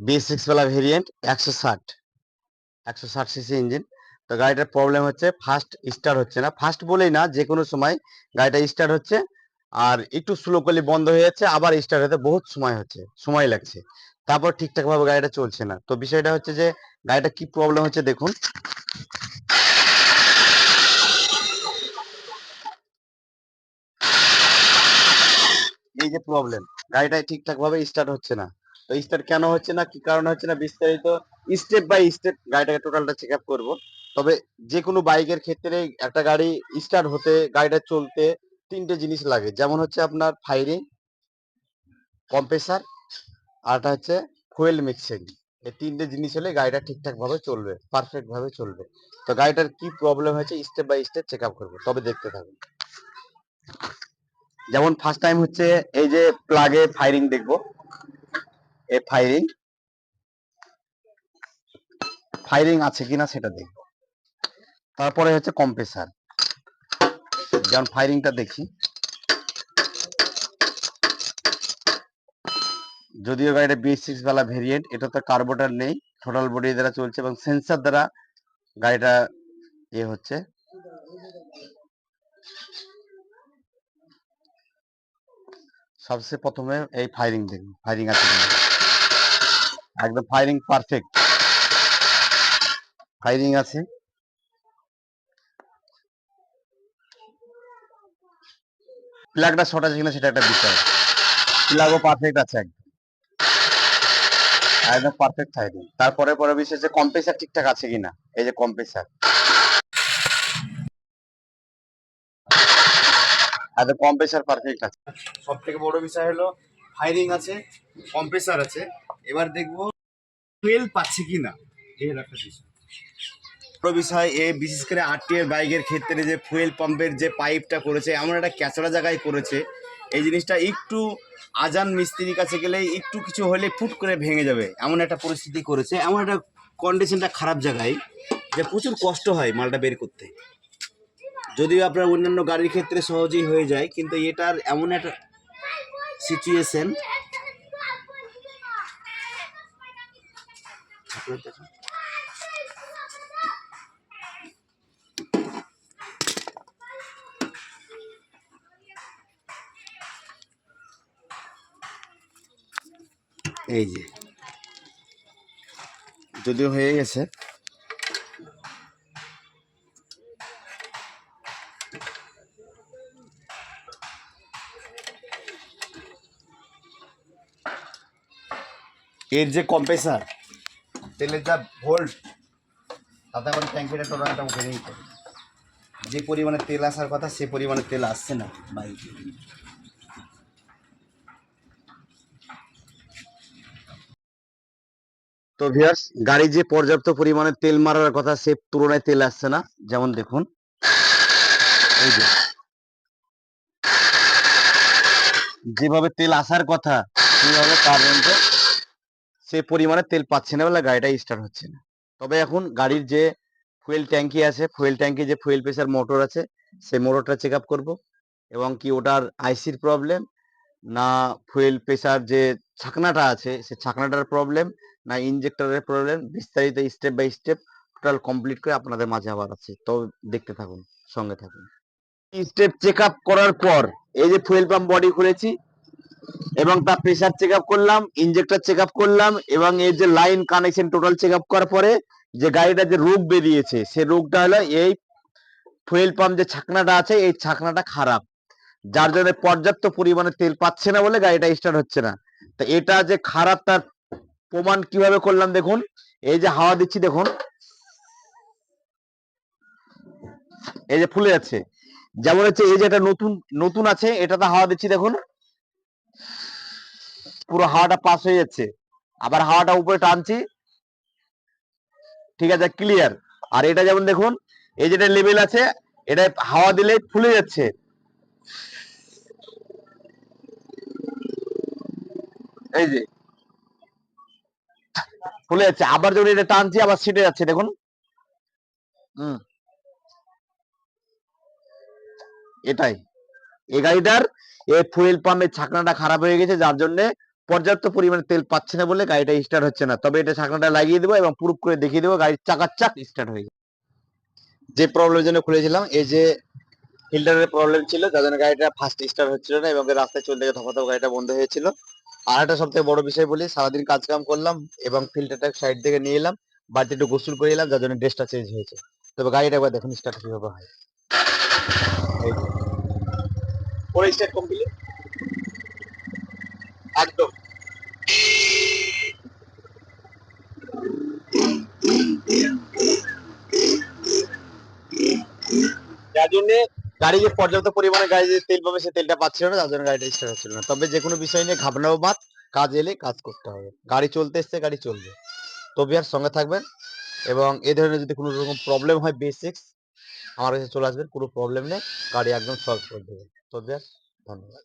B six বেলা variant একশো ষাট। একশো ষাট সিসি ইঞ্জিন তো গাড়িটার প্রবলেম হচ্ছে ফার্স্ট স্টার্ট হচ্ছে না। ফার্স্ট বলেই না যে কোনো সময় গাড়িটা স্টার্ট হচ্ছে আর একটু স্লো করলে বন্ধ হয়ে যাচ্ছে, আবার স্টার্ট হতে বহুত সময় হচ্ছে, সময় লাগছে। তারপর ঠিকঠাক ভাবে গাড়িটা চলছে না। তো বিষয়টা হচ্ছে যে গাড়িটা কি প্রবলেম হচ্ছে দেখুন। এই যে প্রবলেম গাড়িটা ঠিকঠাক ভাবে স্টার্ট হচ্ছে না। তো স্টার্ট কেন হচ্ছে না? কি কারণে হচ্ছে না? বিস্তারিত স্টেপ বাই স্টেপ গাড়িটাকে টোটালটা চেক আপ করব। তবে যে কোনো বাইকের ক্ষেত্রে একটা গাড়ি স্টার্ট হতে, গাড়িটা চলতে তিনটে জিনিস লাগে। যেমন হচ্ছে আপনার ফায়ারিং কম্প্রেসার আরটা হচ্ছে ফুয়েল মিক্সিং এই তিনটে জিনিস হলে গাড়িটা ঠিকঠাক ভাবে চলবে পারফেক্ট ভাবে চলবে। তো গাড়িটার কি প্রবলেম হয়েছে step by step check up করব। তবে দেখতে থাকুন। যেমন ফার্স্ট টাইম হচ্ছে এই যে প্লাগে ফায়ারিং দেখব। এই ফায়ারিং ফায়ারিং আছে কিনা সেটা দেখব। তারপরে হচ্ছে কম্প্রেসার যেমন ফায়ারিংটা দেখি। যদিও গাড়িটা বি সিক্স বেলা ভেরিয়েন্ট এটা তো কার্বোটার নেই। টোটাল বডি দ্বারা চলছে এবং সেন্সার দ্বারা গাড়িটা ইয়ে হচ্ছে। সবচেয়ে প্রথমে এই ফায়ারিং দেখুন ফায়ারিং আছে একদম ফায়ারিং পারফেক্ট ফায়ারিং আছে। প্লাগটা শর্ট আছে কিনা সেটা একটা বিষয়। প্লাগও পারফেক্ট আছে একদম। একদম পারফেক্ট ফায়ারিং তারপরে পরে বিষয় যে কম্প্রেসার ঠিকঠাক আছে কিনা। এই যে কম্প্রেসার একদম কম্প্রেসার পারফেক্ট আছে। সব থেকে বড় বিষয় হলো ফায়ারিং আছে কম্প্রেসার আছে। এবার দেখব ফুয়েল পাচ্ছে কি না এর একটা বিষয় বড় বিষয় এ, বিশেষ করে আরটি এর বাইকের ক্ষেত্রে যে ফুয়েল পাম্পের যে পাইপটা করেছে, এমন একটা ক্যাচড়া জায়গায় করেছে। এই জিনিসটা একটু আজান মিস্ত্রির কাছে গেলে একটু কিছু হলে ফুট করে ভেঙে যাবে। এমন একটা পরিস্থিতি করেছে। এমন একটা কন্ডিশনটা খারাপ জায়গায় যে প্রচুর কষ্ট হয় মালটা বের করতে। যদিও আপনার অন্যান্য গাড়ির ক্ষেত্রে সহজেই হয়ে যায়, কিন্তু এটার এমন একটা সিচুয়েশন এই যে। যদিও হয়ে গেছে। এর যে কম্প্রেসার তেলের যা ভোল্ট তাতে আবার ট্যাঙ্কিটা টোটালটা নিতে হবে। যে পরিমাণে তেল আসার কথা, সে পরিমাণে তেল আসছে না বাইকে তো ভিউয়ার্স, গাড়ি যে পর্যাপ্ত পরিমাণে তেল মারার কথা, সে তুলনায় তেল আসছে না। যেমন দেখুন, এই যেভাবে তেল আসার কথা সেভাবে তার সে পরিমাণে তেল পাচ্ছে না বলে গাড়িটা স্টার্ট হচ্ছে না। তবে এখন গাড়ির যে ফুয়েল ট্যাঙ্কি আছে ফুয়েল ট্যাঙ্কি যে ফুয়েল প্রেসার মোটর আছে, সেই মোটরটা চেক আপ করব এবং কি ওটার আইসির প্রবলেম না ফুয়েল প্রেসার যে ছাকনাটা আছে সে ছাকনাটার প্রবলেম না ইনজেক্টরের প্রবলেম বিস্তারিত step by step total complete করে আপনাদের মাঝে আবার আছে। তো দেখতে থাকুন, সঙ্গে থাকুন। স্টেপ চেক আপ করার পর এই যে ফুয়েল পাম্প বডি খুলেছি এবং তার প্রেসার চেক আপ করলাম ইনজেক্টর চেক আপ করলাম এবং এই যে line connection total check up করার পরে যে গাড়িটা যে রোগ বেরিয়েছে, সে রোগটা হলো এই ফুয়েল পাম্প যে ছাকনাটা আছে, এই ছাকনাটা খারাপ। যার জন্য পর্যাপ্ত পরিমাণে তেল পাচ্ছে না বলে গাড়িটা স্টার্ট হচ্ছে না। তো এটা যে খারাপ তার প্রমাণ কীভাবে করলাম দেখুন। এই যে হাওয়া দিচ্ছি দেখুন। এই যে ফুলে যাচ্ছে। যেমন হচ্ছে এই যে এটা নতুন নতুন আছে, এটাতে হাওয়া দিচ্ছি দেখুন। পুরো হাওয়াটা পাস হয়ে যাচ্ছে। আবার হাওয়াটা উপরে টানছি। ঠিক আছে ক্লিয়ার আর এটা যেমন দেখুন, এই যেটা লেভেল আছে, এটা হাওয়া দিলে ফুলে যাচ্ছে। এই যে, ফুলে যাচ্ছে। আবার যখন এটা টানছি, আবার ছিটে যাচ্ছে, দেখুন। হুম। এটাই। এই গাড়িটার এই ফুয়েল পাম্পের ছাকনাটা খারাপ হয়ে গেছে, যার জন্য পর্যাপ্ত পরিমাণে তেল পাচ্ছে না বলে গাড়িটা স্টার্ট হচ্ছে না। তবে এটা ঢাকনাটা লাগিয়ে দেবো এবং প্রুফ করে দেখিয়ে দেবো গাড়ির চাকার চাক স্টার্ট হয়ে যাবে যে প্রবলেমের জন্য খুলেছিলাম, এই যে ফিল্টারের প্রবলেম ছিল, যার জন্য গাড়িটা ফার্স্ট স্টার্ট হচ্ছিল না এবং রাস্তায় চলতে গিয়ে ধপা ধপা গাড়িটা বন্ধ হয়েছিল। আর একটা সব থেকে বড় বিষয় বলি, সারাদিন কাজ কাম করলাম এবং ফিল্টারটা সাইড থেকে নিয়ে এলাম বাড়িতে একটু গোসল করে এলাম, যার জন্য ড্রেসটা চেঞ্জ হয়েছে। তবে গাড়িটা একবার দেখুন স্টার্ট কীভাবে হয়। কমপ্লিট একদম। যার জন্য গাড়ি যে পর্যাপ্ত পরিমাণে গাড়ি যে তেল পাবে, সে তেলটা পাচ্ছিল না, তার জন্য গাড়িটা স্টার্ট হচ্ছিল না। তবে যে কোনো বিষয় নিয়ে ঘাবড়াবো বাদ, কাজ এলে কাজ করতে হবে। গাড়ি চলতে এসছে, গাড়ি চলবে। তবে আর সঙ্গে থাকবেন। এবং এ ধরনের যদি কোনো রকম প্রবলেম হয় বেসিক্স আমার কাছে চলে আসবেন কোনো প্রবলেম নেই। গাড়ি একদম সলভ করে দেবে তো ধন্যবাদ।